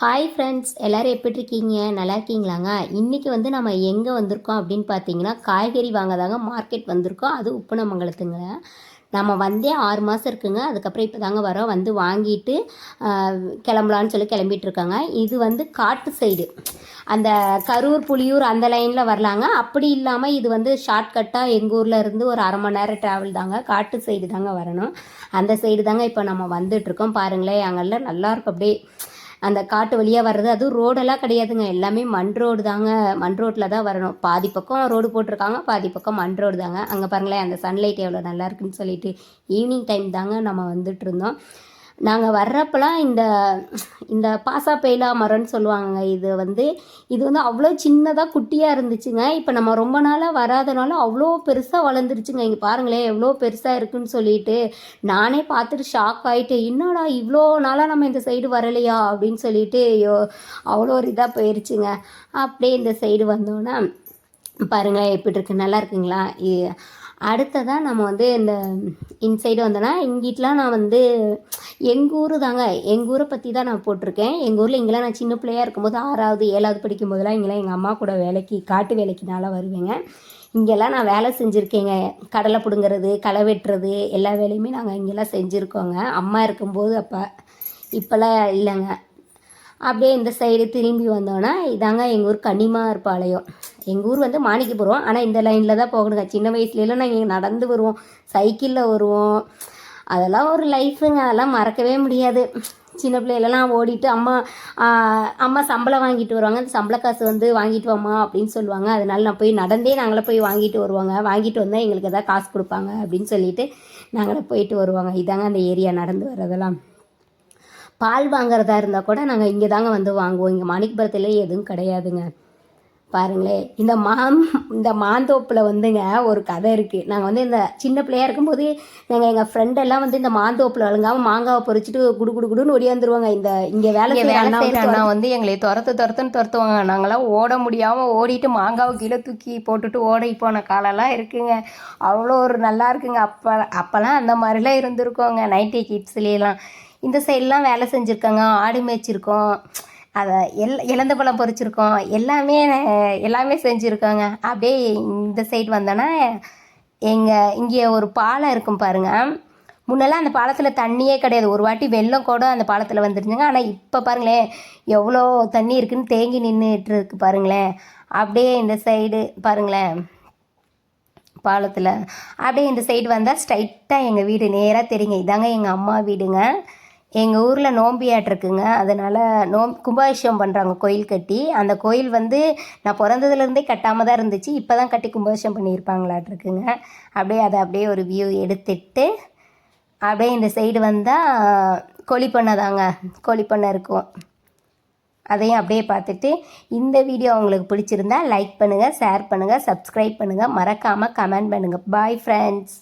Hi friends எல்லோரும் எப்படி இருக்கீங்க நல்லா இருக்கீங்களாங்க இன்றைக்கி வந்து நம்ம எங்கே வந்திருக்கோம் அப்படின்னு பார்த்தீங்கன்னா காய்கறி வாங்க தாங்க மார்க்கெட் வந்திருக்கோம். அது உப்புனமங்கலத்துங்க. நம்ம வந்தே ஆறு மாதம் இருக்குங்க. அதுக்கப்புறம் இப்போ தாங்க வரோம். வந்து வாங்கிட்டு கிளம்பலான்னு சொல்லி கிளம்பிட்டு இருக்காங்க இது வந்து காட்டு சைடு. அந்த கரூர் புலியூர் அந்த லைனில் வரலாங்க. அப்படி இல்லாமல் இது வந்து ஷார்ட்கட்டாக எங்கள் ஊரில் இருந்து ஒரு அரை மணி நேரம் ட்ராவல் தாங்க. காட்டு சைடு தாங்க வரணும். அந்த சைடு தாங்க இப்போ நம்ம வந்துட்டுருக்கோம். பாருங்களேன் அங்கெல்லாம் நல்லா இருக்கும் அப்படியே அந்த காட்டு வழியாக வர்றது அதுவும் ரோடெல்லாம் கிடையாதுங்க. எல்லாமே மண் ரோடு தாங்க. மண் ரோட்டில் தான் வரணும். பாதி பக்கம் ரோடு போட்டிருக்காங்க பாதி பக்கம் மண் ரோடு தாங்க. அங்கே பாருங்களேன் அந்த சன்லைட் எவ்வளோ நல்லா இருக்குன்னு சொல்லிட்டு ஈவினிங் டைம் தாங்க நம்ம வந்துட்டு இருந்தோம். நாங்கள் வர்றப்பெல்லாம் இந்த இந்த பாசா பெயிலா மரம்னு சொல்லுவாங்க. இது வந்து இது வந்து அவ்வளோ சின்னதாக குட்டியாக இருந்துச்சுங்க. இப்போ நம்ம ரொம்ப நாளாக வராதனால அவ்வளோ பெருசாக வளர்ந்துருச்சுங்க. இங்கே பாருங்களேன் எவ்வளோ பெருசாக இருக்குன்னு சொல்லிட்டு. நானே பார்த்துட்டு ஷாக் ஆகிட்டு என்னடா இவ்வளோ நாளாக நம்ம இந்த சைடு வரலையா? அப்படின்னு சொல்லிட்டு ஐயோ அவ்வளோ ஒரு இதாக போயிடுச்சுங்க அப்படியே இந்த சைடு வந்தோன்னே பாருங்களேன் எப்படி இருக்கு? நல்லா இருக்குங்களா? இ- அடுத்ததாக நம்ம வந்து இந்த இன்சைடு வந்தோன்னா இங்கிட்டலாம் நான் வந்து எங்கள் ஊர் தாங்க. எங்கள் ஊரை பற்றி தான் நான் போட்டிருக்கேன். எங்கள் ஊரில் இங்கெல்லாம் நான் சின்ன பிள்ளையா இருக்கும்போது ஆறாவது ஏழாவது படிக்கும் போதெல்லாம் இங்கெல்லாம் எங்கள் அம்மா கூட வேலைக்கு காட்டு வேலைக்குனால வருவேங்க. இங்கெல்லாம் நான் வேலை செஞ்சுருக்கேங்க. கடலை பிடுங்கிறது களை வெட்டுறது எல்லா வேலையுமே நாங்கள் இங்கெல்லாம் செஞ்சுருக்கோங்க. அம்மா இருக்கும்போது அப்போ இப்போல்லாம் இல்லைங்க. அப்படியே இந்த சைடு திரும்பி வந்தோன்னா இதாங்க எங்கள் ஊர் கன்னிமார்பாளையம் எங்கள் ஊர் வந்து மாணிக்கபுரம். ஆனால் இந்த லைனில் தான் போகணுங்க. சின்ன வயசுலலாம் நாங்கள் நடந்து வருவோம். சைக்கிளில் வருவோம். அதெல்லாம் ஒரு லைஃபுங்க அதெல்லாம் மறக்கவே முடியாது. சின்ன பிள்ளைகளெல்லாம் ஓடிட்டு அம்மா அம்மா சம்பளம் வாங்கிட்டு வருவாங்க. அந்த சம்பள காசு வந்து வாங்கிட்டு வாம்மா அப்படின்னு சொல்லுவாங்க. அதனால நான் போய் நடந்தே நாங்களே போய் வாங்கிட்டு வருவாங்க. வாங்கிட்டு வந்தால் எங்களுக்கு எதாவது காசு கொடுப்பாங்க அப்படின்னு சொல்லிட்டு நாங்களே போயிட்டு வருவாங்க. இதாங்க அந்த ஏரியா நடந்து வர்றதெல்லாம். பால் வாங்குறதா இருந்தால் கூட நாங்கள் இங்கே தாங்க வந்து வாங்குவோம். இங்கே மாணிக்கபுரத்துல எதுவும் கிடையாதுங்க. பாருங்களேன். இந்த மாம் இந்த மாந்தோப்பில் வந்துங்க ஒரு கதை இருக்குது நாங்கள் வந்து இந்த சின்ன பிள்ளையா இருக்கும்போது நாங்கள் எங்கள் ஃப்ரெண்டெல்லாம் வந்து இந்த மாந்தோப்பில் வழங்காமல் மாங்காவை பறிச்சுட்டு குடு குடு குடுன்னு ஒடியாந்துருவாங்க இந்த இங்கே வேலை வேலை அண்ணா வந்து எங்களை துரத்து துரத்துன்னு துரத்துவாங்க. நாங்களாம் ஓட முடியாம ஓடிட்டு மாங்காவை கீழே தூக்கி போட்டுட்டு ஓடி போன காலம்லாம் இருக்குங்க. அவ்வளோ ஒரு நல்லா இருக்குங்க. அப்போ அப்போல்லாம் அந்த மாதிரிலாம் இருந்திருக்கோங்க. நைன்டி கிட்ஸ்லாம் இந்த சைட்லாம் வேலை செஞ்சுருக்காங்க. ஆடு மேய்ச்சிருக்கோம். அதை எல் இலந்த பழம் பொறிச்சிருக்கோம் எல்லாமே எல்லாமே செஞ்சுருக்கோங்க. அப்படியே இந்த சைடு வந்தோன்னா எங்கள் இங்கே ஒரு பாலம் இருக்கும் பாருங்க. முன்னெல்லாம் அந்த பாலத்தில் தண்ணியே கிடையாது. ஒரு வாட்டி வெள்ளம் கூட அந்த பாலத்தில் வந்துருந்துங்க. ஆனால் இப்போ பாருங்களேன் எவ்வளோ தண்ணி இருக்குன்னு தேங்கி நின்றுட்டு இருக்கு பாருங்களேன். அப்படியே இந்த சைடு பாருங்களேன் பாலத்தில். அப்படியே இந்த சைடு வந்தால் ஸ்ட்ரைட்டாக எங்கள் வீடு நேராக தெரியுங்க. இதாங்க எங்கள் அம்மா வீடுங்க. எங்கள் ஊரில் நோம்பியாட் இருக்குங்க. அதனால் நோம் கும்பாபிஷேகம் பண்ணுறாங்க கோயில் கட்டி. அந்த கோயில் வந்து நான் பிறந்ததுலேருந்தே கட்டாமல் தான் இருந்துச்சு. இப்போ தான் கட்டி கும்பாபிஷேகம் பண்ணியிருப்பாங்களாட் இருக்குங்க. அப்படியே அதை அப்படியே ஒரு வியூ எடுத்துட்டு அப்படியே இந்த சைடு வந்தால் கோழிப்பண்ணை தாங்க. கோழிப்பண்ணை இருக்கும். அதையும் அப்படியே பார்த்துட்டு இந்த வீடியோ உங்களுக்கு பிடிச்சிருந்தா லைக் பண்ணுங்கள் ஷேர் பண்ணுங்கள் சப்ஸ்கிரைப் பண்ணுங்கள் மறக்காமல் கமெண்ட் பண்ணுங்கள் பாய் ஃப்ரெண்ட்ஸ்